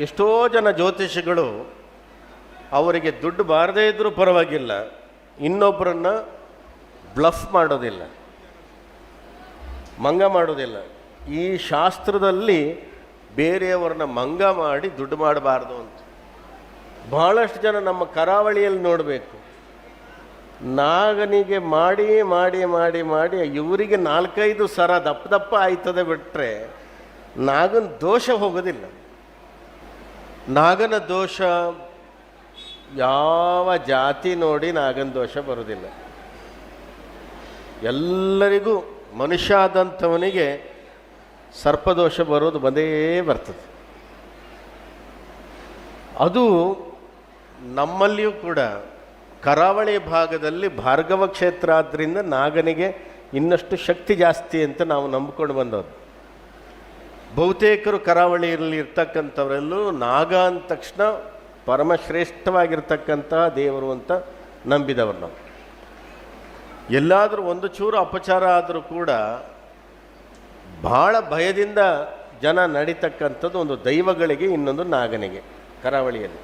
ಎಷ್ಟೋ ಜನ ಜ್ಯೋತಿಷಿಗಳು ಅವರಿಗೆ ದುಡ್ಡು ಬಾರದೇ ಇದ್ದರೂ ಪರವಾಗಿಲ್ಲ ಇನ್ನೊಬ್ಬರನ್ನ ಬ್ಲಫ್ ಮಾಡೋದಿಲ್ಲ, ಮಂಗ ಮಾಡೋದಿಲ್ಲ. ಈ ಶಾಸ್ತ್ರದಲ್ಲಿ ಬೇರೆಯವರನ್ನ ಮಂಗ ಮಾಡಿ ದುಡ್ಡು ಮಾಡಬಾರ್ದು ಅಂತ. ಬಹಳಷ್ಟು ಜನ ನಮ್ಮ ಕರಾವಳಿಯಲ್ಲಿ ನೋಡಬೇಕು. ನಾಗನಿಗೆ ಮಾಡಿ ಮಾಡಿ ಮಾಡಿ ಮಾಡಿ ಇವರಿಗೆ ನಾಲ್ಕೈದು ಸರ ದಪ್ಪ ದಪ್ಪ ಆಯ್ತದೆ ಬಿಟ್ಟರೆ ನಾಗನ ದೋಷ ಹೋಗೋದಿಲ್ಲ. ನಾಗನ ದೋಷ ಯಾವ ಜಾತಿ ನೋಡಿ ನಾಗನ ದೋಷ ಬರೋದಿಲ್ಲ ಎಲ್ಲರಿಗೂ ಮನುಷ್ಯ ಆದಂಥವನಿಗೆ ಸರ್ಪದೋಷ ಬರೋದು ಬಂದೇ ಬರ್ತದೆ. ಅದು ನಮ್ಮಲ್ಲಿಯೂ ಕೂಡ ಕರಾವಳಿ ಭಾಗದಲ್ಲಿ ಭಾರ್ಗವ ಕ್ಷೇತ್ರ ಆದ್ದರಿಂದ ನಾಗನಿಗೆ ಇನ್ನಷ್ಟು ಶಕ್ತಿ ಜಾಸ್ತಿ ಅಂತ ನಾವು ನಂಬಿಕೊಂಡು ಬಂದವರು. ಬಹುತೇಕರು ಕರಾವಳಿಯಲ್ಲಿ ಇರ್ತಕ್ಕಂಥವರೆಲ್ಲೂ ನಾಗ ಅಂದ ತಕ್ಷಣ ಪರಮಶ್ರೇಷ್ಠವಾಗಿರ್ತಕ್ಕಂತಹ ದೇವರು ಅಂತ ನಂಬಿದವರು ನಾವು. ಎಲ್ಲಾದರೂ ಒಂದು ಚೂರು ಅಪಚಾರ ಆದರೂ ಕೂಡ ಭಾಳ ಭಯದಿಂದ ಜನ ನಡೀತಕ್ಕಂಥದ್ದು ಒಂದು ದೈವಗಳಿಗೆ, ಇನ್ನೊಂದು ನಾಗನಿಗೆ ಕರಾವಳಿಯಲ್ಲಿ.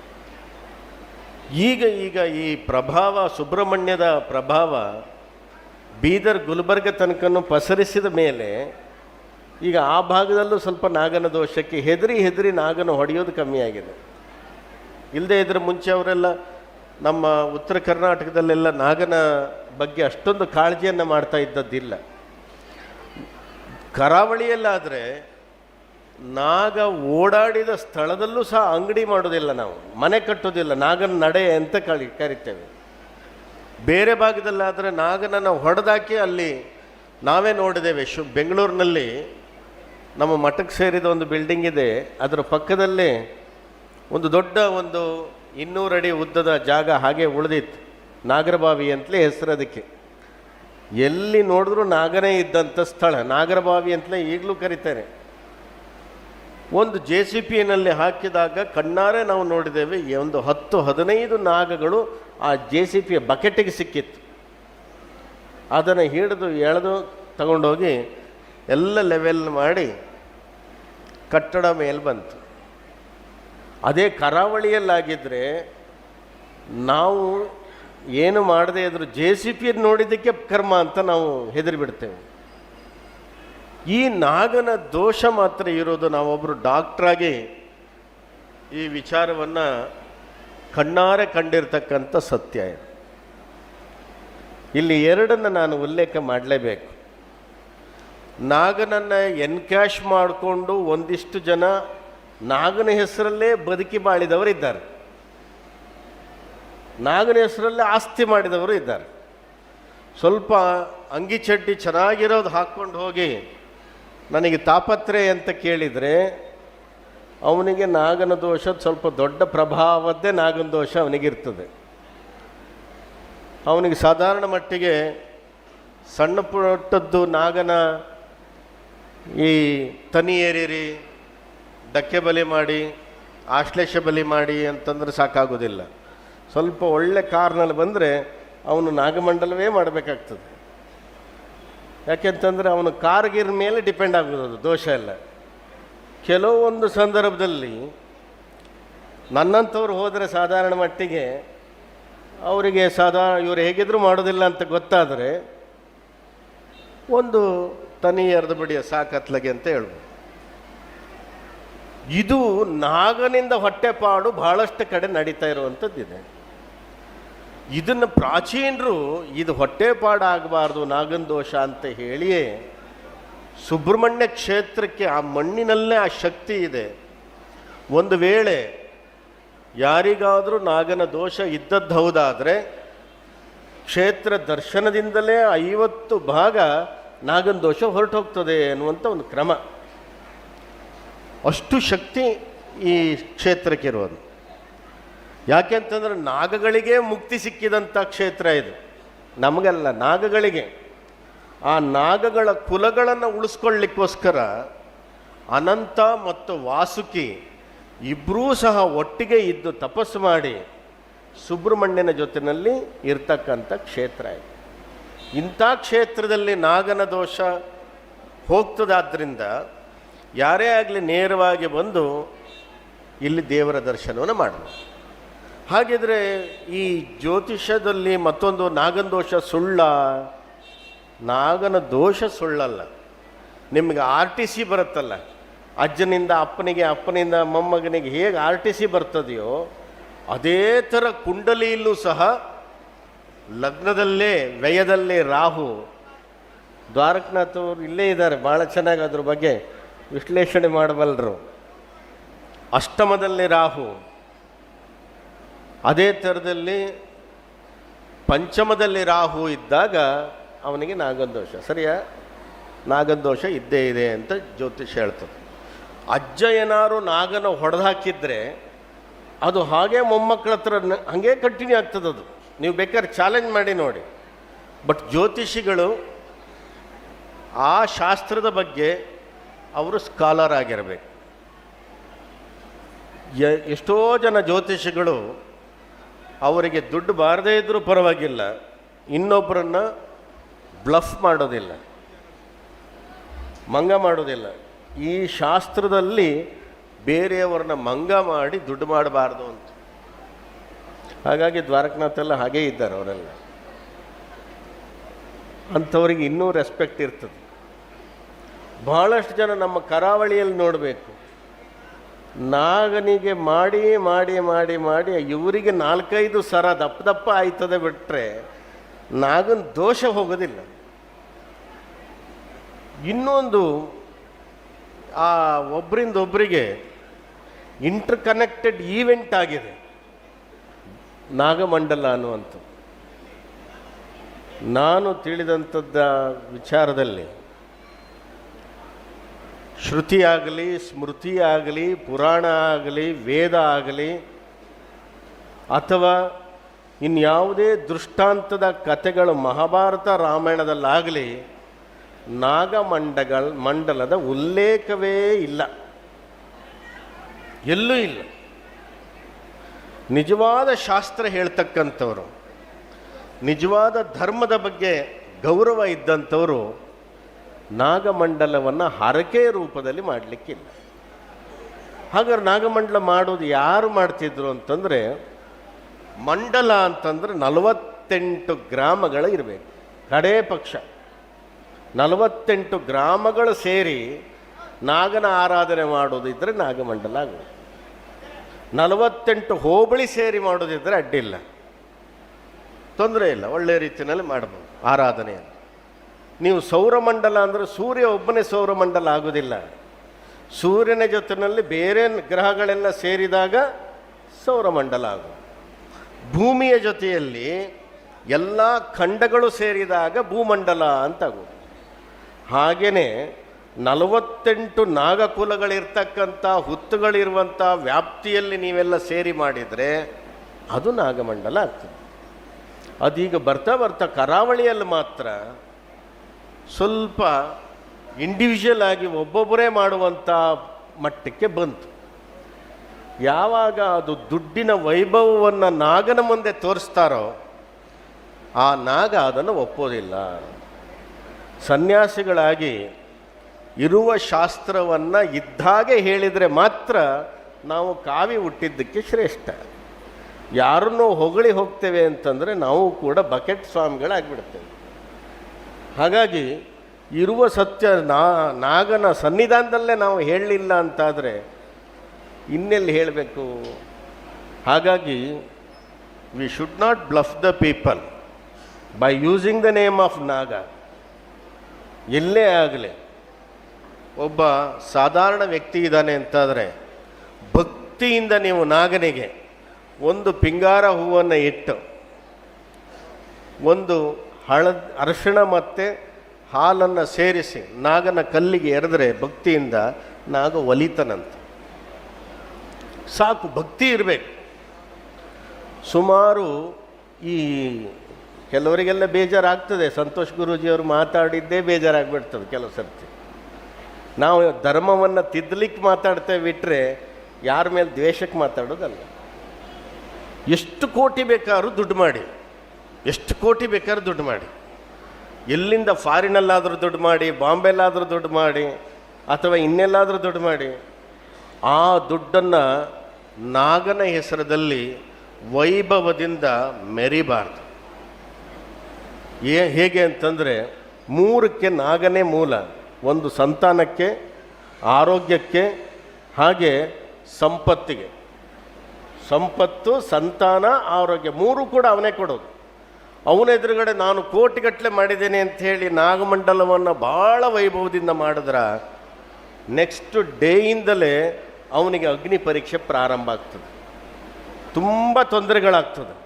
ಈಗ ಈಗ ಈ ಪ್ರಭಾವ, ಸುಬ್ರಹ್ಮಣ್ಯದ ಪ್ರಭಾವ ಬೀದರ್ ಗುಲ್ಬರ್ಗ ತನಕನೂ ಪಸರಿಸಿದ ಮೇಲೆ ಈಗ ಆ ಭಾಗದಲ್ಲೂ ಸ್ವಲ್ಪ ನಾಗನ ದೋಷಕ್ಕೆ ಹೆದರಿ ಹೆದರಿ ನಾಗನ ಹೊಡೆಯೋದು ಕಮ್ಮಿ ಆಗಿದೆ. ಇಲ್ಲದೆ ಇದ್ರ ಮುಂಚೆ ಅವರೆಲ್ಲ ನಮ್ಮ ಉತ್ತರ ಕರ್ನಾಟಕದಲ್ಲೆಲ್ಲ ನಾಗನ ಬಗ್ಗೆ ಅಷ್ಟೊಂದು ಕಾಳಜಿಯನ್ನು ಮಾಡ್ತಾ ಇದ್ದದ್ದಿಲ್ಲ. ಕರಾವಳಿಯಲ್ಲಾದರೆ ನಾಗ ಓಡಾಡಿದ ಸ್ಥಳದಲ್ಲೂ ಸಹ ಅಂಗಡಿ ಮಾಡೋದಿಲ್ಲ ನಾವು. ಮನೆ ಕಟ್ಟೋದಿಲ್ಲ, ನಾಗನ ನಡೆ ಅಂತ ಕಳಿ, ಕರಿತೇವೆ. ಬೇರೆ ಭಾಗದಲ್ಲಾದರೆ ನಾಗನನ್ನು ಹೊಡೆದಾಕಿ ಅಲ್ಲಿ ನಾವೇ ನೋಡಿದ್ದೇವೆ ಶು, ಬೆಂಗಳೂರಿನಲ್ಲಿ ನಮ್ಮ ಮಠಕ್ಕೆ ಸೇರಿದ ಒಂದು ಬಿಲ್ಡಿಂಗ್ ಇದೆ. ಅದರ ಪಕ್ಕದಲ್ಲೇ ಒಂದು ದೊಡ್ಡ ಒಂದು ಇನ್ನೂರು ಅಡಿ ಉದ್ದದ ಜಾಗ ಹಾಗೆ ಉಳಿದಿತ್ತು. ನಾಗರಬಾವಿ ಅಂತಲೇ ಹೆಸರು ಅದಕ್ಕೆ. ಎಲ್ಲಿ ನೋಡಿದ್ರೂ ನಾಗನೇ ಇದ್ದಂಥ ಸ್ಥಳ. ನಾಗರಬಾವಿ ಅಂತಲೇ ಈಗಲೂ ಕರೀತಾರೆ. ಒಂದು ಜೆ ಸಿ ಪಿನಲ್ಲಿ ಹಾಕಿದಾಗ ಕಣ್ಣಾರೆ ನಾವು ನೋಡಿದ್ದೇವೆ ಒಂದು ಹತ್ತು ಹದಿನೈದು ನಾಗಗಳು ಆ ಜೆ ಸಿ ಪಿಯ ಬಕೆಟಿಗೆ ಸಿಕ್ಕಿತ್ತು. ಅದನ್ನು ಹಿಡಿದು ಎಳೆದು ತಗೊಂಡೋಗಿ ಎಲ್ಲ ಲೆವೆಲ್ ಮಾಡಿ ಕಟ್ಟಡ ಮೇಲೆ ಬಂತು. ಅದೇ ಕರಾವಳಿಯಲ್ಲಾಗಿದ್ದರೆ ನಾವು ಏನು ಮಾಡದೇ ಇದ್ರು ಜೆ ಸಿ ಪಿ ನೋಡಿದ್ದಕ್ಕೆ ಕರ್ಮ ಅಂತ ನಾವು ಹೆದರಿಬಿಡ್ತೇವೆ. ಈ ನಾಗನ ದೋಷ ಮಾತ್ರ ಇರೋದು ನಾವೊಬ್ಬರು ಡಾಕ್ಟ್ರಾಗಿ ಈ ವಿಚಾರವನ್ನು ಕಣ್ಣಾರೆ ಕಂಡಿರ್ತಕ್ಕಂಥ ಸತ್ಯ ಇದು. ಇಲ್ಲಿ ಎರಡನ್ನು ನಾನು ಉಲ್ಲೇಖ ಮಾಡಲೇಬೇಕು. ನಾಗನನ್ನು ಎನ್ಕ್ಯಾಶ್ ಮಾಡಿಕೊಂಡು ಒಂದಿಷ್ಟು ಜನ ನಾಗನ ಹೆಸರಲ್ಲೇ ಬದುಕಿ ಬಾಳಿದವರು ಇದ್ದಾರೆ. ನಾಗನ ಹೆಸರಲ್ಲೇ ಆಸ್ತಿ ಮಾಡಿದವರು ಇದ್ದಾರೆ. ಸ್ವಲ್ಪ ಅಂಗಿ ಚಡ್ಡಿ ಚೆನ್ನಾಗಿರೋದು ಹಾಕ್ಕೊಂಡು ಹೋಗಿ ನನಗೆ ತಾಪತ್ರೆ ಅಂತ ಕೇಳಿದರೆ ಅವನಿಗೆ ನಾಗನ ದೋಷ ಸ್ವಲ್ಪ ದೊಡ್ಡ ಪ್ರಭಾವದ್ದೇ ನಾಗನ ದೋಷ ಅವನಿಗಿರ್ತದೆ. ಅವನಿಗೆ ಸಾಧಾರಣ ಮಟ್ಟಿಗೆ ಸಣ್ಣ ಪುಟ್ಟದ್ದು ನಾಗನ ಈ ತನಿ ಏರಿರಿ ಧಕ್ಕೆ ಬಲಿ ಮಾಡಿ, ಆಶ್ಲೇಷ ಬಲಿ ಮಾಡಿ ಅಂತಂದ್ರೆ ಸಾಕಾಗೋದಿಲ್ಲ. ಸ್ವಲ್ಪ ಒಳ್ಳೆ ಕಾರ್ನಲ್ಲಿ ಬಂದರೆ ಅವನು ನಾಗಮಂಡಲವೇ ಮಾಡಬೇಕಾಗ್ತದೆ. ಯಾಕೆಂತಂದರೆ ಅವನು ಕಾರ್ಗಿರ್ ಮೇಲೆ ಡಿಪೆಂಡ್ ಆಗೋದು ದೋಷ ಎಲ್ಲ. ಕೆಲವೊಂದು ಸಂದರ್ಭದಲ್ಲಿ ನನ್ನಂಥವ್ರು ಹೋದರೆ ಸಾಧಾರಣ ಮಟ್ಟಿಗೆ ಅವರಿಗೆ ಸಾಧಾರಣ ಇವರು ಹೇಗಿದ್ರು ಮಾಡೋದಿಲ್ಲ ಅಂತ ಗೊತ್ತಾದರೆ ಒಂದು ತನಿ ಎರೆದು ಬಿಡಿಯ ಸಾಕತ್ಲಗೆ ಅಂತ ಹೇಳ್ಬೋದು. ಇದು ನಾಗನಿಂದ ಹೊಟ್ಟೆಪಾಡು ಬಹಳಷ್ಟು ಕಡೆ ನಡೀತಾ ಇರುವಂಥದ್ದಿದೆ. ಇದನ್ನು ಪ್ರಾಚೀನರು ಇದು ಹೊಟ್ಟೆಪಾಡು ಆಗಬಾರ್ದು ನಾಗನ ದೋಷ ಅಂತ ಹೇಳಿಯೇ ಸುಬ್ರಹ್ಮಣ್ಯ ಕ್ಷೇತ್ರಕ್ಕೆ ಆ ಮಣ್ಣಿನಲ್ಲೇ ಆ ಶಕ್ತಿ ಇದೆ. ಒಂದು ವೇಳೆ ಯಾರಿಗಾದರೂ ನಾಗನ ದೋಷ ಇದ್ದದ್ದು ಹೌದಾದರೆ ಕ್ಷೇತ್ರ ದರ್ಶನದಿಂದಲೇ ಐವತ್ತು ಭಾಗ ನಾಗನ ದೋಷ ಹೊರಟು ಹೋಗ್ತದೆ ಅನ್ನುವಂಥ ಒಂದು ಕ್ರಮ. ಅಷ್ಟು ಶಕ್ತಿ ಈ ಕ್ಷೇತ್ರಕ್ಕೆ ಯಾಕೆ ಅಂತಂದರೆ ನಾಗಗಳಿಗೆ ಮುಕ್ತಿ ಸಿಕ್ಕಿದಂಥ ಕ್ಷೇತ್ರ ಇದು. ನಮಗಲ್ಲ, ನಾಗಗಳಿಗೆ. ಆ ನಾಗಗಳ ಕುಲಗಳನ್ನು ಉಳಿಸ್ಕೊಳ್ಳಿಕ್ಕೋಸ್ಕರ ಅನಂತ ಮತ್ತು ವಾಸುಕಿ ಇಬ್ಬರೂ ಸಹ ಒಟ್ಟಿಗೆ ಇದ್ದು ತಪಸ್ಸು ಮಾಡಿ ಸುಬ್ರಹ್ಮಣ್ಯನ ಜೊತೆಯಲ್ಲಿ ಇರ್ತಕ್ಕಂಥ ಕ್ಷೇತ್ರ ಇದು. ಇಂಥ ಕ್ಷೇತ್ರದಲ್ಲಿ ನಾಗನ ದೋಷ ಹೋಗ್ತದಾದ್ದರಿಂದ ಯಾರೇ ಆಗಲಿ ನೇರವಾಗಿ ಬಂದು ಇಲ್ಲಿ ದೇವರ ದರ್ಶನವನ್ನು ಮಾಡಬೇಕು. ಹಾಗಿದ್ರೆ ಈ ಜ್ಯೋತಿಷ್ಯದಲ್ಲಿ ಮತ್ತೊಂದು ನಾಗನ ದೋಷ ಸುಳ್ಳ, ನಾಗನ ದೋಷ ಸುಳ್ಳಲ್ಲ. ನಿಮಗೆ ಆರ್ ಟಿ ಸಿ ಬರುತ್ತಲ್ಲ, ಅಜ್ಜನಿಂದ ಅಪ್ಪನಿಗೆ, ಅಪ್ಪನಿಂದ ಮೊಮ್ಮಗನಿಗೆ ಹೇಗೆ ಆರ್ ಟಿ ಸಿ ಬರ್ತದೆಯೋ, ಅದೇ ಥರ ಕುಂಡಲಿಯಲ್ಲೂ ಸಹ ಲಗ್ನದಲ್ಲೇ, ವ್ಯಯದಲ್ಲೇ ರಾಹು ದ್ವಾರಕನಾಥ್ ಅವರು ಇಲ್ಲೇ ಇದ್ದಾರೆ ಭಾಳ ಚೆನ್ನಾಗಿ ಅದ್ರ ಬಗ್ಗೆ ವಿಶ್ಲೇಷಣೆ ಮಾಡಬಲ್ಲರು. ಅಷ್ಟಮದಲ್ಲಿ ರಾಹು, ಅದೇ ಥರದಲ್ಲಿ ಪಂಚಮದಲ್ಲಿ ರಾಹು ಇದ್ದಾಗ ಅವನಿಗೆ ನಾಗದೋಷ. ಸರಿಯಾ? ನಾಗದೋಷ ಇದ್ದೇ ಇದೆ ಅಂತ ಜ್ಯೋತಿಷ್ ಹೇಳ್ತದೆ. ಅಜ್ಜ ಏನಾರು ನಾಗನ ಹೊಡೆದು ಹಾಕಿದ್ರೆ ಅದು ಹಾಗೆ ಮೊಮ್ಮಕ್ಕಳ ಹತ್ರ ಹಂಗೆ ಕಂಟಿನ್ಯೂ ಆಗ್ತದದು. ನೀವು ಬೇಕಾದ್ರೆ ಚಾಲೆಂಜ್ ಮಾಡಿ ನೋಡಿ. ಬಟ್ ಜ್ಯೋತಿಷಿಗಳು ಆ ಶಾಸ್ತ್ರದ ಬಗ್ಗೆ ಅವರು ಸ್ಕಾಲರ್ ಆಗಿರಬೇಕು. ಎಷ್ಟೋ ಜನ ಜ್ಯೋತಿಷಿಗಳು ಅವರಿಗೆ ದುಡ್ಡು ಬಾರದೇ ಇದ್ದರೂ ಪರವಾಗಿಲ್ಲ ಇನ್ನೊಬ್ಬರನ್ನ ಬ್ಲಫ್ ಮಾಡೋದಿಲ್ಲ, ಮಂಗ ಮಾಡೋದಿಲ್ಲ. ಈ ಶಾಸ್ತ್ರದಲ್ಲಿ ಬೇರೆಯವರನ್ನ ಮಂಗ ಮಾಡಿ ದುಡ್ಡು ಮಾಡಬಾರ್ದು ಅಂತ. ಹಾಗಾಗಿ ದ್ವಾರಕನಾಥೆಲ್ಲ ಹಾಗೇ ಇದ್ದಾರೆ ಅವರೆಲ್ಲ. ಅಂಥವ್ರಿಗೆ ಇನ್ನೂ ರೆಸ್ಪೆಕ್ಟ್ ಇರ್ತದೆ. ಬಹಳಷ್ಟು ಜನ ನಮ್ಮ ಕರಾವಳಿಯಲ್ಲಿ ನೋಡಬೇಕು. ನಾಗನಿಗೆ ಮಾಡಿ ಮಾಡಿ ಮಾಡಿ ಮಾಡಿ ಇವರಿಗೆ ನಾಲ್ಕೈದು ಸರ ದಪ್ಪ ದಪ್ಪ ಆಯ್ತದೆ ಬಿಟ್ಟರೆ ನಾಗನ ದೋಷ ಹೋಗೋದಿಲ್ಲ. ಇನ್ನೊಂದು ಆ ಒಬ್ಬರಿಂದ ಒಬ್ಬರಿಗೆ ಇಂಟರ್ ಕನೆಕ್ಟೆಡ್ ಈವೆಂಟ್ ಆಗಿದೆ. ನಾಗಮಂಡಲ ಅನ್ನುವಂಥ ನಾನು ತಿಳಿದಂಥದ್ದ ವಿಚಾರದಲ್ಲಿ ಶ್ರುತಿಯಾಗಲಿ ಸ್ಮೃತಿ ಆಗಲಿ ಪುರಾಣ ಆಗಲಿ, ವೇದ ಆಗಲಿ, ಅಥವಾ ಇನ್ಯಾವುದೇ ದೃಷ್ಟಾಂತದ ಕಥೆಗಳು ಮಹಾಭಾರತ ರಾಮಾಯಣದಲ್ಲಾಗಲಿ ನಾಗಮಂಡಗಳ ಮಂಡಲದ ಉಲ್ಲೇಖವೇ ಇಲ್ಲ. ಎಲ್ಲೂ ಇಲ್ಲ. ನಿಜವಾದ ಶಾಸ್ತ್ರ ಹೇಳ್ತಕ್ಕಂಥವರು, ನಿಜವಾದ ಧರ್ಮದ ಬಗ್ಗೆ ಗೌರವ ಇದ್ದಂಥವರು ನಾಗಮಂಡಲವನ್ನು ಹರಕೆ ರೂಪದಲ್ಲಿ ಮಾಡಲಿಕ್ಕಿಲ್ಲ. ಹಾಗಾದ್ರೆ ನಾಗಮಂಡಲ ಮಾಡೋದು ಯಾರು ಮಾಡ್ತಿದ್ರು ಅಂತಂದರೆ, ಮಂಡಲ ಅಂತಂದ್ರೆ ನಲವತ್ತೆಂಟು ಗ್ರಾಮಗಳು ಇರಬೇಕು. ಕಡೇ ಪಕ್ಷ. ನಲವತ್ತೆಂಟು ಗ್ರಾಮಗಳು ಸೇರಿ ನಾಗನ ಆರಾಧನೆ ಮಾಡೋದಿದ್ದರೆ ನಾಗಮಂಡಲ ಆಗೋದು. ನಲವತ್ತೆಂಟು ಹೋಬಳಿ ಸೇರಿ ಮಾಡೋದಿದ್ದರೆ ಅಡ್ಡಿಲ್ಲ. ತೊಂದರೆ ಇಲ್ಲ, ಒಳ್ಳೆ ರೀತಿಯಲ್ಲಿ ಮಾಡ್ಬೋದು ಆರಾಧನೆಯನ್ನು ನೀವು ಸೌರಮಂಡಲ ಅಂದರೆ ಸೂರ್ಯ ಒಬ್ಬನೇ ಸೌರಮಂಡಲ ಆಗೋದಿಲ್ಲ. ಸೂರ್ಯನ ಜೊತೆಯಲ್ಲಿ ಬೇರೆ ಗ್ರಹಗಳೆಲ್ಲ ಸೇರಿದಾಗ ಸೌರಮಂಡಲ ಆಗೋದು ಭೂಮಿಯ ಜೊತೆಯಲ್ಲಿ ಎಲ್ಲ ಖಂಡಗಳು ಸೇರಿದಾಗ ಭೂಮಂಡಲ ಅಂತ ಆಗೋದು ಹಾಗೆಯೇ ನಲವತ್ತೆಂಟು ನಾಗಕುಲಗಳಿರ್ತಕ್ಕಂಥ ಹುತ್ತುಗಳಿರುವಂಥ ವ್ಯಾಪ್ತಿಯಲ್ಲಿ ನೀವೆಲ್ಲ ಸೇರಿ ಮಾಡಿದರೆ ಅದು ನಾಗಮಂಡಲ ಆಗ್ತದೆ. ಅದೀಗ ಬರ್ತಾ ಬರ್ತಾ ಕರಾವಳಿಯಲ್ಲಿ ಮಾತ್ರ ಸ್ವಲ್ಪ ಇಂಡಿವಿಜುವಲ್ ಆಗಿ ಒಬ್ಬೊಬ್ಬರೇ ಮಾಡುವಂಥ ಮಟ್ಟಕ್ಕೆ ಬಂತು. ಯಾವಾಗ ಅದು ದುಡ್ಡಿನ ವೈಭವವನ್ನು ನಾಗನ ಮುಂದೆ ತೋರಿಸ್ತಾರೋ ಆ ನಾಗ ಅದನ್ನು ಒಪ್ಪೋದಿಲ್ಲ. ಸನ್ಯಾಸಿಗಳಾಗಿ ಇರುವ ಶಾಸ್ತ್ರವನ್ನು ಇದ್ದಾಗೆ ಹೇಳಿದರೆ ಮಾತ್ರ ನಾವು ಕಾವಿ ಹುಟ್ಟಿದ್ದಕ್ಕೆ ಶ್ರೇಷ್ಠ. ಯಾರನ್ನೂ ಹೊಗಳಿ ಹೋಗ್ತೇವೆ ಅಂತಂದರೆ ನಾವು ಕೂಡ ಬಕೆಟ್ ಸ್ವಾಮಿಗಳಾಗ್ಬಿಡ್ತೇವೆ. ಹಾಗಾಗಿ ಇರುವ ಸತ್ಯ ನಾ, ನಾಗನ ಸನ್ನಿಧಾನದಲ್ಲೇ ನಾವು ಹೇಳಲಿಲ್ಲ ಅಂತಾದರೆ ಇನ್ನೆಲ್ಲಿ ಹೇಳಬೇಕು? ಹಾಗಾಗಿ we should not bluff the people by using the name of Naga ಎಲ್ಲೇ ಆಗಲಿ. ಒಬ್ಬ ಸಾಧಾರಣ ವ್ಯಕ್ತಿ ಇದ್ದಾನೆ ಅಂತಾದರೆ ಭಕ್ತಿಯಿಂದ ನೀವು ನಾಗನಿಗೆ ಒಂದು ಪಿಂಗಾರ ಹೂವನ್ನು ಇಟ್ಟು, ಒಂದು ಹಳ ಅರಶಿಣ ಮತ್ತು ಹಾಲನ್ನು ಸೇರಿಸಿ ನಾಗನ ಕಲ್ಲಿಗೆ ಎರೆದ್ರೆ ಭಕ್ತಿಯಿಂದ ನಾಗ ಒಲಿತನಂತ. ಸಾಕು, ಭಕ್ತಿ ಇರಬೇಕು. ಸುಮಾರು ಈ ಕೆಲವರಿಗೆಲ್ಲ ಬೇಜಾರಾಗ್ತದೆ. ಸಂತೋಷ್ ಗುರೂಜಿಯವರು ಮಾತಾಡಿದ್ದೇ ಬೇಜಾರಾಗ್ಬಿಡ್ತದೆ ಕೆಲವು ಸರ್ತಿ. ನಾವು ಧರ್ಮವನ್ನು ತಿದ್ದಲಿಕ್ಕೆ ಮಾತಾಡ್ತೇವೆ ಬಿಟ್ಟರೆ ಯಾರ ಮೇಲೆ ದ್ವೇಷಕ್ಕೆ ಮಾತಾಡೋದಲ್ಲ. ಎಷ್ಟು ಕೋಟಿ ಬೇಕಾದ್ರೂ ದುಡ್ಡು ಮಾಡಿ. ಎಷ್ಟು ಕೋಟಿ ಬೇಕಾದ್ರೂ ದುಡ್ಡು ಮಾಡಿ. ಎಲ್ಲಿಂದ ಫಾರಿನಲ್ಲಾದರೂ ದುಡ್ಡು ಮಾಡಿ, ಬಾಂಬೆಲ್ಲಾದರೂ ದುಡ್ಡು ಮಾಡಿ, ಅಥವಾ ಇನ್ನೆಲ್ಲಾದರೂ ದುಡ್ಡು ಮಾಡಿ, ಆ ದುಡ್ಡನ್ನು ನಾಗನ ಹೆಸರದಲ್ಲಿ ವೈಭವದಿಂದ ಮೆರಿಬಾರ್ದು. ಏ, ಹೇಗೆ ಅಂತಂದರೆ ಮೂರಕ್ಕೆ ನಾಗನೇ ಮೂಲ. ಒಂದು ಸಂತಾನಕ್ಕೆ, ಆರೋಗ್ಯಕ್ಕೆ, ಹಾಗೆ ಸಂಪತ್ತಿಗೆ. ಸಂಪತ್ತು, ಸಂತಾನ, ಆರೋಗ್ಯ ಮೂರು ಕೂಡ ಅವನೇ ಕೊಡೋದು. ಅವನ ಎದುರುಗಡೆ ನಾನು ಕೋಟಿಗಟ್ಟಲೆ ಮಾಡಿದ್ದೇನೆ ಹೇಳಿ ನಾಗಮಂಡಲವನ್ನು ಭಾಳ ವೈಭವದಿಂದ ಮಾಡಿದ್ರ ನೆಕ್ಸ್ಟ್ ಡೇಯಿಂದಲೇ ಅವನಿಗೆ ಅಗ್ನಿ ಪರೀಕ್ಷೆ ಪ್ರಾರಂಭ ಆಗ್ತದೆ. ತುಂಬ ತೊಂದರೆಗಳಾಗ್ತದೆ.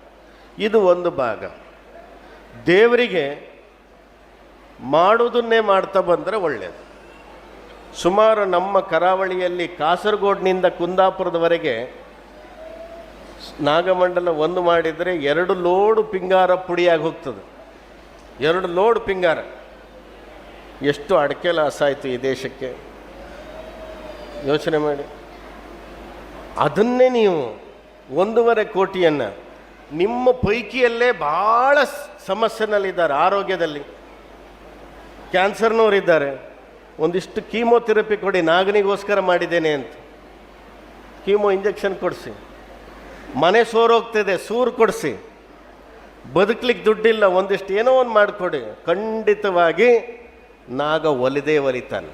ಇದು ಒಂದು ಭಾಗ. ದೇವರಿಗೆ ಮಾಡುವುದನ್ನೇ ಮಾಡ್ತಾ ಬಂದರೆ ಒಳ್ಳೆಯದು ಸುಮಾರು ನಮ್ಮ ಕರಾವಳಿಯಲ್ಲಿ ಕಾಸರಗೋಡಿನಿಂದ ಕುಂದಾಪುರದವರೆಗೆ ನಾಗಮಂಡಲ ಒಂದು ಮಾಡಿದರೆ ಎರಡು ಲೋಡು ಪಿಂಗಾರ ಪುಡಿಯಾಗಿ ಹೋಗ್ತದೆ. ಎರಡು ಲೋಡ್ ಪಿಂಗಾರ. ಎಷ್ಟು ಅಡಕೆ ಲಾಸ್ ಆಯಿತು ಈ ದೇಶಕ್ಕೆ? ಯೋಚನೆ ಮಾಡಿ. ಅದನ್ನೇ ನೀವು ಒಂದೂವರೆ ಕೋಟಿಯನ್ನು ನಿಮ್ಮ ಪೈಕಿಯಲ್ಲೇ ಭಾಳ ಸಮಸ್ಯೆನಲ್ಲಿದ್ದಾರೆ ಆರೋಗ್ಯದಲ್ಲಿ. ಕ್ಯಾನ್ಸರ್ನವರಿದ್ದಾರೆ ಒಂದಿಷ್ಟು ಕೀಮೋಥೆರಪಿ ಕೊಡಿ, ನಾಗನಿಗೋಸ್ಕರ ಮಾಡಿದ್ದೇನೆ ಅಂತ. ಕೀಮೋ ಇಂಜೆಕ್ಷನ್ ಕೊಡಿಸಿ. ಮನೆ ಸೋರೋಗ್ತಿದೆ, ಸೂರು ಕೊಡಿಸಿ. ಬದುಕಲಿಕ್ಕೆ ದುಡ್ಡಿಲ್ಲ, ಒಂದಿಷ್ಟು ಏನೋ ಒಂದು ಮಾಡಿಕೊಡಿ. ಖಂಡಿತವಾಗಿ ನಾಗ ಒಲಿದೇ ಒಲಿತಾನೆ.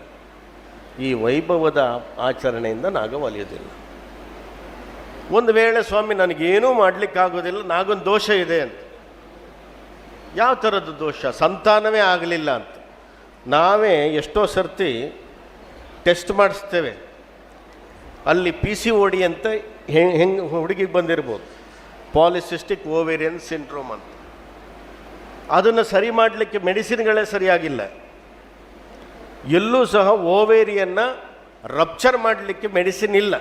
ಈ ವೈಭವದ ಆಚರಣೆಯಿಂದ ನಾಗ ಒಲಿಯೋದಿಲ್ಲ ಒಂದು ವೇಳೆ ಸ್ವಾಮಿ, ನನಗೇನೂ ಮಾಡಲಿಕ್ಕಾಗೋದಿಲ್ಲ, ನಾಗೊಂದು ದೋಷ ಇದೆ ಅಂತ. ಯಾವ ಥರದ್ದು ದೋಷ? ಸಂತಾನವೇ ಆಗಲಿಲ್ಲ ಅಂತ. ನಾವೇ ಎಷ್ಟೋ ಸರ್ತಿ ಟೆಸ್ಟ್ ಮಾಡಿಸ್ತೇವೆ. ಅಲ್ಲಿ ಪಿ ಸಿ ಓಡಿ ಅಂತ ಹೆಂಗೆ ಹುಡುಗಿಗೆ ಬಂದಿರ್ಬೋದು. ಪಾಲಿಸಿಸ್ಟಿಕ್ ಓವೇರಿಯನ್ ಸಿಂಡ್ರೋಮ್ ಅಂತ. ಅದನ್ನು ಸರಿ ಮಾಡಲಿಕ್ಕೆ ಮೆಡಿಸಿನ್ಗಳೇ ಸರಿಯಾಗಿಲ್ಲ. ಎಲ್ಲೂ ಸಹ ಓವೇರಿಯನ್ನು ರಪ್ಚರ್ ಮಾಡಲಿಕ್ಕೆ ಮೆಡಿಸಿನ್ ಇಲ್ಲ.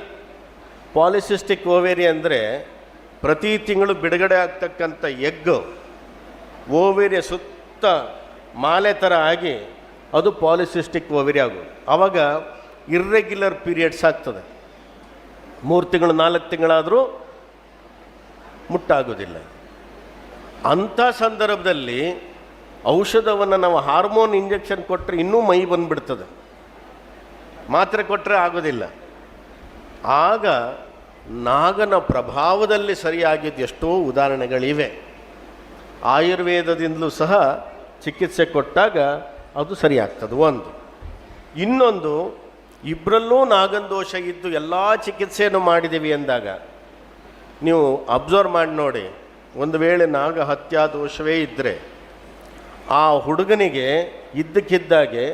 ಪಾಲಿಸಿಸ್ಟಿಕ್ ಓವೇರಿ ಅಂದರೆ ಪ್ರತಿ ತಿಂಗಳು ಬಿಡುಗಡೆ ಆಗ್ತಕ್ಕಂಥ ಎಗ್ಗು. ಓವೇರಿಯ ಸುತ್ತ ಮಾಲೆ ಥರ ಆಗಿ ಅದು ಪಾಲಿಸಿಸ್ಟಿಕ್ ಓವರಿ ಆಗೋದು. ಆವಾಗ ಇರ್ರೆಗ್ಯುಲರ್ ಪೀರಿಯಡ್ಸ್ ಆಗ್ತದೆ. ಮೂರು ತಿಂಗಳು, ನಾಲ್ಕು ತಿಂಗಳಾದರೂ ಮುಟ್ಟಾಗೋದಿಲ್ಲ. ಅಂಥ ಸಂದರ್ಭದಲ್ಲಿ ಔಷಧವನ್ನು ನಾವು ಹಾರ್ಮೋನ್ ಇಂಜೆಕ್ಷನ್ ಕೊಟ್ಟರೆ ಇನ್ನೂ ಮೈ ಬಂದುಬಿಡ್ತದೆ. ಮಾತ್ರೆ ಕೊಟ್ಟರೆ ಆಗೋದಿಲ್ಲ. ಆಗ ನಾಗನ ಪ್ರಭಾವದಲ್ಲಿ ಸರಿಯಾಗಿದ್ದು ಎಷ್ಟೋ ಉದಾಹರಣೆಗಳಿವೆ. ಆಯುರ್ವೇದದಿಂದಲೂ ಸಹ ಚಿಕಿತ್ಸೆ ಕೊಟ್ಟಾಗ ಅದು ಸರಿಯಾಗ್ತದೆ ಒಂದು ಇನ್ನೊಂದು ಇಬ್ಬರಲ್ಲೂ ನಾಗಂದೋಷ ದೋಷ ಇದ್ದು ಎಲ್ಲ ಚಿಕಿತ್ಸೆಯನ್ನು ಮಾಡಿದ್ದೀವಿ ಅಂದಾಗ, ನೀವು ಅಬ್ಸರ್ವ್ ಮಾಡಿ ನೋಡಿ, ಒಂದು ವೇಳೆ ನಾಗ ಹತ್ಯಾ ದೋಷವೇ ಇದ್ದರೆ ಆ ಹುಡುಗನಿಗೆ ಇದ್ದಕ್ಕಿದ್ದಾಗೆ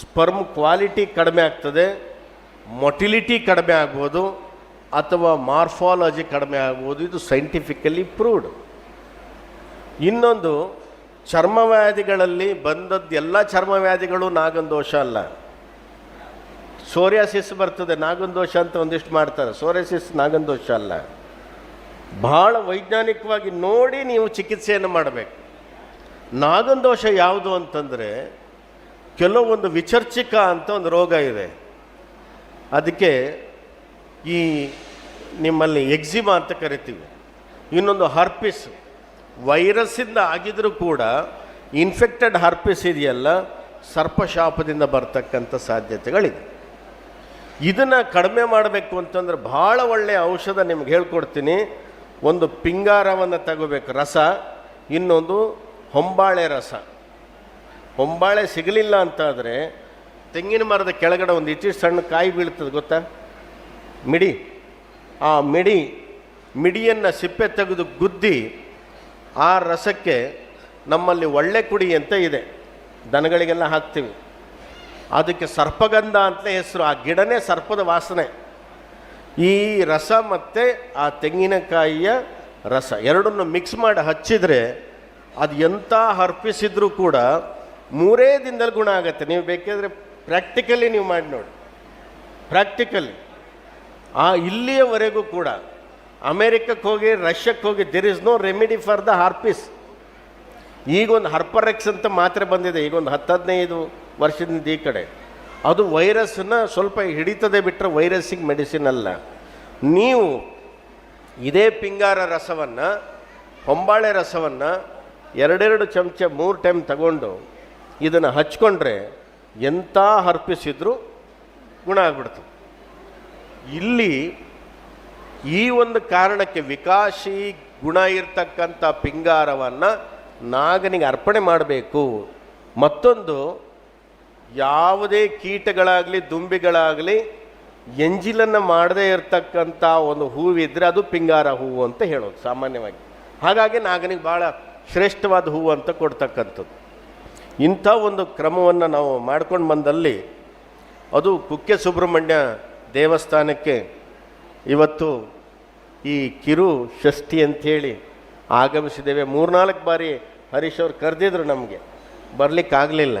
ಸ್ಪರ್ಮ್ ಕ್ವಾಲಿಟಿ ಕಡಿಮೆ ಆಗ್ತದೆ, ಮೊಟಿಲಿಟಿ ಕಡಿಮೆ ಆಗ್ಬೋದು, ಅಥವಾ ಮಾರ್ಫಾಲಜಿ ಕಡಿಮೆ ಆಗ್ಬೋದು, ಇದು ಸೈಂಟಿಫಿಕಲಿ ಪ್ರೂವ್ಡ್. ಇನ್ನೊಂದು ಚರ್ಮವ್ಯಾಧಿಗಳಲ್ಲಿ ಬಂದದ್ದು ಎಲ್ಲ ಚರ್ಮವ್ಯಾಧಿಗಳು ನಾಗನ್ ದೋಷ ಅಲ್ಲ. ಸೋರಿಯಾಸಿಸ್ ಬರ್ತದೆ, ನಾಗನ್ ದೋಷ ಅಂತ ಒಂದಿಷ್ಟು ಮಾಡ್ತಾರೆ. ಸೋರ್ಯಾಸಿಸ್ ನಾಗನ್ ದೋಷ ಅಲ್ಲ. ಭಾಳ ವೈಜ್ಞಾನಿಕವಾಗಿ ನೋಡಿ ನೀವು ಚಿಕಿತ್ಸೆಯನ್ನು ಮಾಡಬೇಕು. ನಾಗನ್ ದೋಷ ಯಾವುದು ಅಂತಂದರೆ, ಕೆಲವೊಂದು ವಿಚರ್ಚಿಕ ಅಂತ ಒಂದು ರೋಗ ಇದೆ. ಅದಕ್ಕೆ ಈ ನಿಮ್ಮಲ್ಲಿ ಎಕ್ಸಿಮಾ ಅಂತ ಕರಿತೀವಿ. ಇನ್ನೊಂದು ಹರ್ಪಿಸ್. ವೈರಸ್ಸಿಂದ ಆಗಿದ್ರೂ ಕೂಡ ಇನ್ಫೆಕ್ಟೆಡ್ ಹರ್ಪಿಸ್ ಇದೆಯಲ್ಲ, ಸರ್ಪಶಾಪದಿಂದ ಬರ್ತಕ್ಕಂಥ ಸಾಧ್ಯತೆಗಳಿದೆ. ಇದನ್ನು ಕಡಿಮೆ ಮಾಡಬೇಕು ಅಂತಂದ್ರೆ ಭಾಳ ಒಳ್ಳೆಯ ಔಷಧ ನಿಮ್ಗೆ ಹೇಳ್ಕೊಡ್ತೀನಿ. ಒಂದು ಪಿಂಗಾರವನ್ನು ತಗೋಬೇಕು, ರಸ. ಇನ್ನೊಂದು ಹೊಂಬಾಳೆ ರಸ. ಹೊಂಬಾಳೆ ಸಿಗಲಿಲ್ಲ ಅಂತಾದರೆ ತೆಂಗಿನ ಮರದ ಕೆಳಗಡೆ ಒಂದು ಇಚ್ಚಿ ಸಣ್ಣ ಕಾಯಿ ಬೀಳ್ತದೆ ಗೊತ್ತಾ? ಮಿಡಿ. ಆ ಮಿಡಿ, ಮಿಡಿಯನ್ನು ಸಿಪ್ಪೆ ತೆಗೆದು ಗುದ್ದಿ ಆ ರಸಕ್ಕೆ ನಮ್ಮಲ್ಲಿ ಒಳ್ಳೆ ಕುಡಿ ಅಂತ ಇದೆ. ದನಗಳಿಗೆಲ್ಲ ಹಾಕ್ತೀವಿ. ಅದಕ್ಕೆ ಸರ್ಪಗಂಧ ಅಂತಲೇ ಹೆಸರು, ಆ ಗಿಡನೇ ಸರ್ಪದ ವಾಸನೆ. ಈ ರಸ ಮತ್ತು ಆ ತೆಂಗಿನಕಾಯಿಯ ರಸ ಎರಡನ್ನು ಮಿಕ್ಸ್ ಮಾಡಿ ಹಚ್ಚಿದರೆ ಅದು ಎಂಥ ಹರ್ಪಿಸಿದ್ರೂ ಕೂಡ ಮೂರೇ ದಿನದಲ್ಲಿ ಗುಣ ಆಗುತ್ತೆ. ನೀವು ಬೇಕಾದರೆ ಪ್ರಾಕ್ಟಿಕಲಿ ನೀವು ಮಾಡಿ ನೋಡಿ. ಪ್ರಾಕ್ಟಿಕಲಿ ಆ ಇಲ್ಲಿಯವರೆಗೂ ಕೂಡ ಅಮೇರಿಕಕ್ಕೆ ಹೋಗಿ, ರಷ್ಯಕ್ಕೆ ಹೋಗಿ there is no remedy for the herpes ಈಗೊಂದು ಹರ್ಪರೆಕ್ಸ್ ಅಂತ ಮಾತ್ರೆ ಬಂದಿದೆ. ಈಗೊಂದು ಹತ್ತು ಹದಿನೈದು ವರ್ಷದಿಂದ ಈ ಕಡೆ. ಅದು ವೈರಸ್ಸನ್ನು ಸ್ವಲ್ಪ ಹಿಡಿತದೆ ಬಿಟ್ಟರೆ ವೈರಸ್ಸಿಗೆ ಮೆಡಿಸಿನ್ ಅಲ್ಲ. ನೀವು ಇದೇ ಪಿಂಗಾರ ರಸವನ್ನು, ಹೊಂಬಾಳೆ ರಸವನ್ನು ಎರಡೆರಡು ಚಮಚ, ಮೂರು ಟೈಮ್ ತಗೊಂಡು ಇದನ್ನು ಹಚ್ಕೊಂಡ್ರೆ ಎಂಥ ಹರ್ಪಿಸಿದ್ರೂ ಗುಣ ಆಗ್ಬಿಡ್ತು. ಇಲ್ಲಿ ಈ ಒಂದು ಕಾರಣಕ್ಕೆ ವಿಕಾಶಿ ಗುಣ ಇರ್ತಕ್ಕಂಥ ಪಿಂಗಾರವನ್ನು ನಾಗನಿಗೆ ಅರ್ಪಣೆ ಮಾಡಬೇಕು. ಮತ್ತೊಂದು, ಯಾವುದೇ ಕೀಟಗಳಾಗಲಿ, ದುಂಬಿಗಳಾಗಲಿ, ಎಂಜಿಲನ್ನು ಮಾಡದೇ ಇರತಕ್ಕಂಥ ಒಂದು ಹೂವಿದ್ರೆ ಅದು ಪಿಂಗಾರ ಹೂವು ಅಂತ ಹೇಳೋದು ಸಾಮಾನ್ಯವಾಗಿ. ಹಾಗಾಗಿ ನಾಗನಿಗೆ ಭಾಳ ಶ್ರೇಷ್ಠವಾದ ಹೂವು ಅಂತ ಕೊಡ್ತಕ್ಕಂಥದ್ದು. ಇಂಥ ಒಂದು ಕ್ರಮವನ್ನು ನಾವು ಮಾಡ್ಕೊಂಡು ಬಂದಲ್ಲಿ ಅದು ಕುಕ್ಕೆ ಸುಬ್ರಹ್ಮಣ್ಯ ದೇವಸ್ಥಾನಕ್ಕೆ ಇವತ್ತು ಈ ಕಿರು ಷಷ್ಠಿ ಅಂಥೇಳಿ ಆಗಮಿಸಿದ್ದೇವೆ. ಮೂರ್ನಾಲ್ಕು ಬಾರಿ ಹರೀಶ್ ಅವ್ರು ಕರೆದಿದ್ರು ನಮಗೆ. ಬರಲಿಕ್ಕಾಗಲಿಲ್ಲ.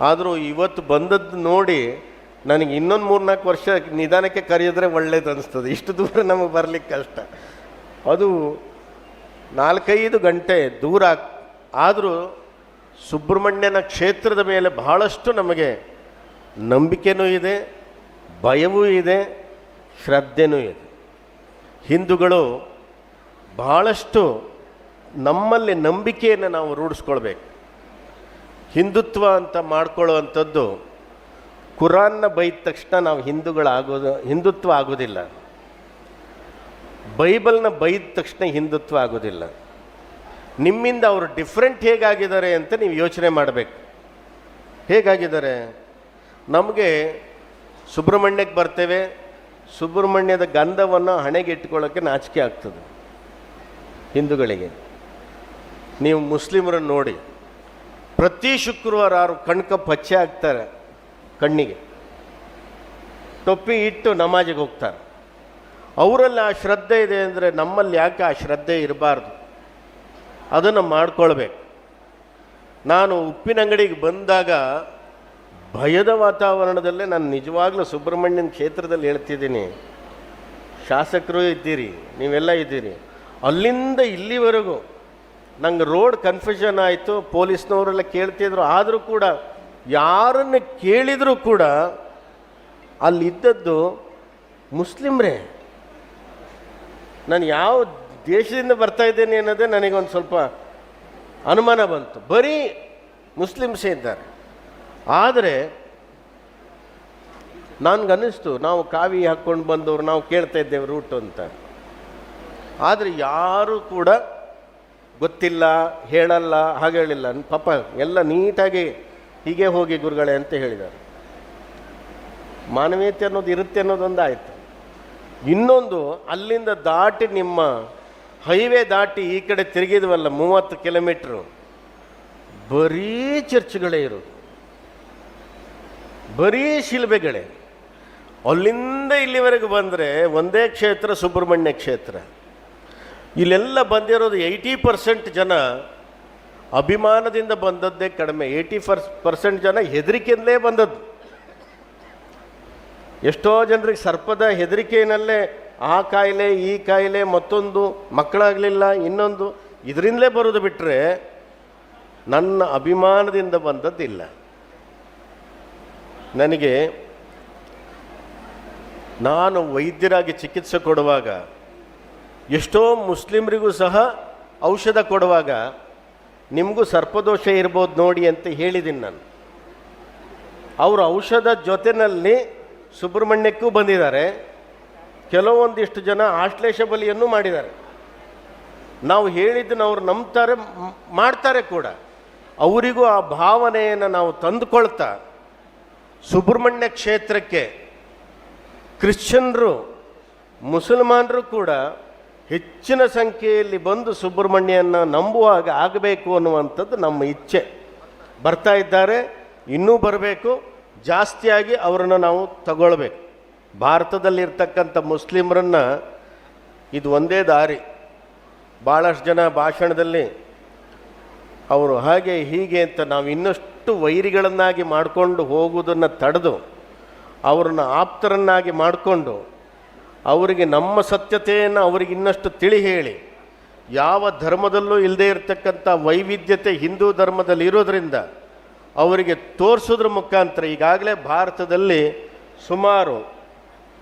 ಆದರೂ ಇವತ್ತು ಬಂದದ್ದು ನೋಡಿ ನನಗೆ ಇನ್ನೊಂದು ಮೂರ್ನಾಲ್ಕು ವರ್ಷ ನಿಧಾನಕ್ಕೆ ಕರೆಯಿದ್ರೆ ಒಳ್ಳೇದು ಅನಿಸ್ತದೆ. ಇಷ್ಟು ದೂರ ನಮಗೆ ಬರಲಿಕ್ಕೆ ಕಷ್ಟ. ಅದು ನಾಲ್ಕೈದು ಗಂಟೆ ದೂರ ಆದರೂ ಸುಬ್ರಹ್ಮಣ್ಯನ ಕ್ಷೇತ್ರದ ಮೇಲೆ ಬಹಳಷ್ಟು ನಮಗೆ ನಂಬಿಕೆನೂ ಇದೆ, ಭಯವೂ ಇದೆ. ಶ್ರದ್ಧೆನೂ ಇದೆ. ಹಿಂದೂಗಳು ಬಹಳಷ್ಟು ನಮ್ಮಲ್ಲಿ ನಂಬಿಕೆಯನ್ನು ನಾವು ರೂಢಿಸ್ಕೊಳ್ಬೇಕು. ಹಿಂದುತ್ವ ಅಂತ ಮಾಡ್ಕೊಳ್ಳುವಂಥದ್ದು ಕುರಾನ್ನ ಬೈದ ತಕ್ಷಣ ನಾವು ಹಿಂದೂಗಳಾಗೋದು, ಹಿಂದುತ್ವ ಆಗೋದಿಲ್ಲ. ಬೈಬಲ್ನ ಬೈದ ತಕ್ಷಣ ಹಿಂದುತ್ವ ಆಗೋದಿಲ್ಲ. ನಿಮ್ಮಿಂದ ಅವರು ಡಿಫ್ರೆಂಟ್ ಹೇಗಾಗಿದ್ದಾರೆ ಅಂತ ನೀವು ಯೋಚನೆ ಮಾಡಬೇಕು. ಹೇಗಾಗಿದ್ದಾರೆ? ನಮಗೆ ಸುಬ್ರಹ್ಮಣ್ಯಕ್ಕೆ ಬರ್ತೇವೆ ಸುಬ್ರಹ್ಮಣ್ಯದ ಗಂಧವನ್ನು ಹಣೆಗೆ ಇಟ್ಕೊಳ್ಳೋಕ್ಕೆ ನಾಚಿಕೆ ಆಗ್ತದೆ ಹಿಂದೂಗಳಿಗೆ. ನೀವು ಮುಸ್ಲಿಮರನ್ನು ನೋಡಿ, ಪ್ರತಿ ಶುಕ್ರವಾರ ಅವರು ಕಣ್ಕ ಹಚ್ಚೆ ಆಗ್ತಾರೆ ಕಣ್ಣಿಗೆ, ಟೊಪ್ಪಿ ಇಟ್ಟು ನಮಾಜಿಗೆ ಹೋಗ್ತಾರೆ. ಅವರಲ್ಲಿ ಆ ಶ್ರದ್ಧೆ ಇದೆ ಅಂದರೆ ನಮ್ಮಲ್ಲಿ ಯಾಕೆ ಆ ಶ್ರದ್ಧೆ ಇರಬಾರ್ದು? ಅದನ್ನು ಮಾಡ್ಕೊಳ್ಬೇಕು. ನಾನು ಉಪ್ಪಿನ ಅಂಗಡಿಗೆ ಬಂದಾಗ ಭಯದ ವಾತಾವರಣದಲ್ಲೇ ನಾನು ನಿಜವಾಗ್ಲೂ ಸುಬ್ರಹ್ಮಣ್ಯನ ಕ್ಷೇತ್ರದಲ್ಲಿ ಹೇಳ್ತಿದ್ದೀನಿ. ಶಾಸಕರು ಇದ್ದೀರಿ, ನೀವೆಲ್ಲ ಇದ್ದೀರಿ. ಅಲ್ಲಿಂದ ಇಲ್ಲಿವರೆಗೂ ನಂಗೆ ರೋಡ್ ಕನ್ಫ್ಯೂಷನ್ ಆಯಿತು, ಪೊಲೀಸ್ನವರೆಲ್ಲ ಕೇಳ್ತಿದ್ರು. ಆದರೂ ಕೂಡ ಯಾರನ್ನು ಕೇಳಿದರೂ ಕೂಡ ಅಲ್ಲಿದ್ದದ್ದು ಮುಸ್ಲಿಮ್ರೇ. ನಾನು ಯಾವ ದೇಶದಿಂದ ಬರ್ತಾ ಇದ್ದೇನೆ ಅನ್ನೋದೇ ನನಗೊಂದು ಸ್ವಲ್ಪ ಅನುಮಾನ ಬಂತು. ಬರೀ ಮುಸ್ಲಿಮ್ಸೇ ಇದ್ದಾರೆ. ಆದರೆ ನನಗನ್ನಿಸ್ತು, ನಾವು ಕಾವಿ ಹಾಕ್ಕೊಂಡು ಬಂದವರು, ನಾವು ಕೇಳ್ತಾ ಇದ್ದೇವೆ ರೂಟು ಅಂತ. ಆದರೆ ಯಾರೂ ಕೂಡ ಗೊತ್ತಿಲ್ಲ, ಹೇಳಲ್ಲ, ಹಾಗೆ ಹೇಳಿಲ್ಲ. ಪಾಪ ಎಲ್ಲ ನೀಟಾಗಿ ಹೀಗೆ ಹೋಗಿ ಗುರುಗಳೇ ಅಂತ ಹೇಳಿದ್ದಾರೆ. ಮಾನವೀಯತೆ ಅನ್ನೋದು ಇರುತ್ತೆ ಅನ್ನೋದೊಂದು ಆಯಿತು. ಇನ್ನೊಂದು, ಅಲ್ಲಿಂದ ದಾಟಿ ನಿಮ್ಮ ಹೈವೇ ದಾಟಿ ಈ ಕಡೆ ತಿರುಗಿದ್ವಲ್ಲ, ಮೂವತ್ತು ಕಿಲೋಮೀಟ್ರು ಬರೀ ಚರ್ಚ್ಗಳೇ ಇರೋದು. ಬರೀ ಶಿಲ್ಬೆಗಳೇ ಅಲ್ಲಿಂದ ಇಲ್ಲಿವರೆಗೆ ಬಂದರೆ ಒಂದೇ ಕ್ಷೇತ್ರ, ಸುಬ್ರಹ್ಮಣ್ಯ ಕ್ಷೇತ್ರ. ಇಲ್ಲೆಲ್ಲ ಬಂದಿರೋದು ಏಯ್ಟಿ ಪರ್ಸೆಂಟ್ ಜನ ಅಭಿಮಾನದಿಂದ ಬಂದದ್ದೇ ಕಡಿಮೆ. ಏಯ್ಟಿ ಫರ್ಸ್ ಪರ್ಸೆಂಟ್ ಜನ ಹೆದರಿಕೆಯಿಂದಲೇ ಬಂದದ್ದು. ಎಷ್ಟೋ ಜನರಿಗೆ ಸರ್ಪದ ಹೆದರಿಕೆಯಲ್ಲೇ ಆ ಕಾಯಿಲೆ, ಈ ಕಾಯಿಲೆ, ಮತ್ತೊಂದು, ಮಕ್ಕಳಾಗಲಿಲ್ಲ, ಇನ್ನೊಂದು, ಇದರಿಂದಲೇ ಬರೋದು ಬಿಟ್ಟರೆ ನನ್ನ ಅಭಿಮಾನದಿಂದ ಬಂದದ್ದಿಲ್ಲ. ನನಗೆ ನಾನು ವೈದ್ಯರಾಗಿ ಚಿಕಿತ್ಸೆ ಕೊಡುವಾಗ, ಎಷ್ಟೋ ಮುಸ್ಲಿಮರಿಗೂ ಸಹ ಔಷಧ ಕೊಡುವಾಗ, ನಿಮಗೂ ಸರ್ಪದೋಷ ಇರ್ಬೋದು ನೋಡಿ ಅಂತ ಹೇಳಿದ್ದೀನಿ ನಾನು. ಅವರು ಔಷಧ ಜೊತೆಯಲ್ಲಿ ಸುಬ್ರಹ್ಮಣ್ಯಕ್ಕೂ ಬಂದಿದ್ದಾರೆ. ಕೆಲವೊಂದಿಷ್ಟು ಜನ ಆಶ್ಲೇಷ ಬಲಿಯನ್ನು ಮಾಡಿದ್ದಾರೆ. ನಾವು ಹೇಳಿದ್ದನ್ನು ಅವ್ರು ನಂಬ್ತಾರೆ ಮಾಡ್ತಾರೆ ಕೂಡ. ಅವರಿಗೂ ಆ ಭಾವನೆಯನ್ನು ನಾವು ತಂದುಕೊಳ್ತಾ ಸುಬ್ರಹ್ಮಣ್ಯ ಕ್ಷೇತ್ರಕ್ಕೆ ಕ್ರಿಶ್ಚಿಯನ್ರು, ಮುಸಲ್ಮಾನರು ಕೂಡ ಹೆಚ್ಚಿನ ಸಂಖ್ಯೆಯಲ್ಲಿ ಬಂದು ಸುಬ್ರಹ್ಮಣ್ಯನ ನಂಬುವಾಗ ಆಗಬೇಕು ಅನ್ನುವಂಥದ್ದು ನಮ್ಮ ಇಚ್ಛೆ. ಬರ್ತಾ ಇದ್ದಾರೆ, ಇನ್ನೂ ಬರಬೇಕು, ಜಾಸ್ತಿಯಾಗಿ ಅವರನ್ನು ನಾವು ತಗೊಳ್ಬೇಕು. ಭಾರತದಲ್ಲಿರ್ತಕ್ಕಂಥ ಮುಸ್ಲಿಮರನ್ನು ಇದು ಒಂದೇ ದಾರಿ. ಭಾಳಷ್ಟು ಜನ ಭಾಷಣದಲ್ಲಿ ಅವರು ಹಾಗೆ ಹೀಗೆ ಅಂತ ನಾವು ಇನ್ನಷ್ಟು ವೈರಿಗಳನ್ನಾಗಿ ಮಾಡಿಕೊಂಡು ಹೋಗುವುದನ್ನು ತಡೆದು ಅವರನ್ನು ಆಪ್ತರನ್ನಾಗಿ ಮಾಡಿಕೊಂಡು ಅವರಿಗೆ ನಮ್ಮ ಸತ್ಯತೆಯನ್ನು ಅವರಿಗೆ ಇನ್ನಷ್ಟು ತಿಳಿ ಹೇಳಿ, ಯಾವ ಧರ್ಮದಲ್ಲೂ ಇಲ್ಲದೆ ಇರತಕ್ಕಂಥ ವೈವಿಧ್ಯತೆ ಹಿಂದೂ ಧರ್ಮದಲ್ಲಿ ಇರೋದರಿಂದ ಅವರಿಗೆ ತೋರಿಸೋದ್ರ ಮುಖಾಂತರ ಈಗಾಗಲೇ ಭಾರತದಲ್ಲಿ ಸುಮಾರು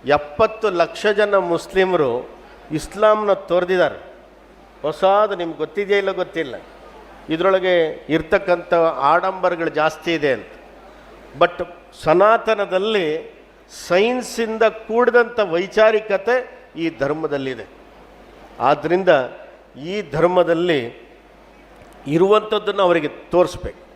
ಎಪ್ಪತ್ತು ಲಕ್ಷ ಜನ ಮುಸ್ಲಿಮರು ಇಸ್ಲಾಂನ ತೊರೆದಿದ್ದಾರೆ. ಹೊಸಾದು ನಿಮ್ಗೆ ಗೊತ್ತಿದೆಯಾ ಇಲ್ಲ ಗೊತ್ತಿಲ್ಲ? ಇದರೊಳಗೆ ಇರ್ತಕ್ಕಂಥ ಆಡಂಬರಗಳು ಜಾಸ್ತಿ ಇದೆ ಅಂತ. ಬಟ್ ಸನಾತನದಲ್ಲಿ ಸೈನ್ಸಿಂದ ಕೂಡಿದಂಥ ವೈಚಾರಿಕತೆ ಈ ಧರ್ಮದಲ್ಲಿದೆ. ಆದ್ದರಿಂದ ಈ ಧರ್ಮದಲ್ಲಿ ಇರುವಂಥದ್ದನ್ನು ಅವರಿಗೆ ತೋರಿಸ್ಬೇಕು.